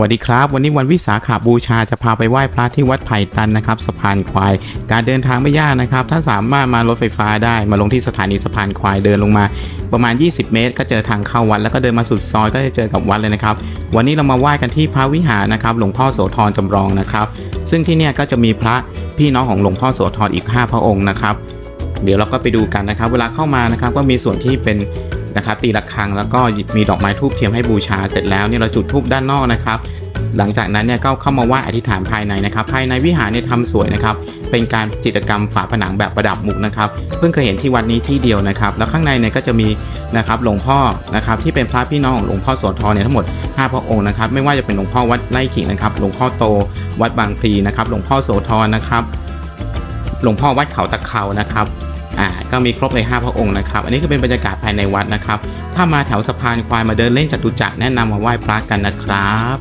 สวัสดีครับ วันนี้วันวิสาขาบูชาจะพาไปไหว้พระที่วัดไผ่ตันนะครับสะพานควาย การเดินทางไม่ยากนะครับ ถ้าสามารถมารถไฟฟ้าได้มาลงที่สถานีสะพานควายเดินลงมา ประมาณ 20 เมตร ก็เจอทางเข้าวัดแล้วก็เดินมาสุดซอยก็จะเจอกับวัดเลยนะครับ วันนี้เรามาไหว้กันที่พระวิหารนะครับ หลวงพ่อโสธรจำลองนะครับ ซึ่งที่เนี่ยก็จะมีพระพี่น้องของหลวงพ่อโสธรอีก 5 พระองค์นะครับ เดี๋ยวเราก็ไปดูกันนะครับ เวลาเข้ามานะครับก็มีส่วนที่เป็น นะครับตีระฆังแล้วก็มีดอกไม้ทูบเทียมให้บูชาเสร็จแล้วเนี่ยเราจุดทูบด้านนอกนะครับหลังจากนั้นเนี่ยก็เข้ามาไหว้อธิษฐานภายในนะครับ ภายในวิหารเนี่ยทำสวยนะครับ เป็นการจิตรกรรมฝาผนังแบบประดับมุกนะครับ เพิ่งเคยเห็นที่วัดนี้ที่เดียวนะครับ แล้วข้างในเนี่ยก็จะมีนะครับหลวงพ่อนะครับที่เป็นพระพี่น้องของหลวงพ่อโสธรเนี่ยทั้งหมด 5 พระองค์นะครับ ไม่ว่าจะเป็นหลวงพ่อวัดไร่ขิงนะครับ หลวงพ่อโตวัดบางพลีนะครับ หลวงพ่อโสธรนะครับ หลวงพ่อวัดเขาตะเขานะครับ อ่าก็มีครบเลย5พระองค์นะครับ อันนี้คือเป็นบรรยากาศภายในวัดนะครับ ถ้ามาแถวสะพานควายมาเดินเล่นจตุจักรแนะนำมาไหว้พระกันนะครับ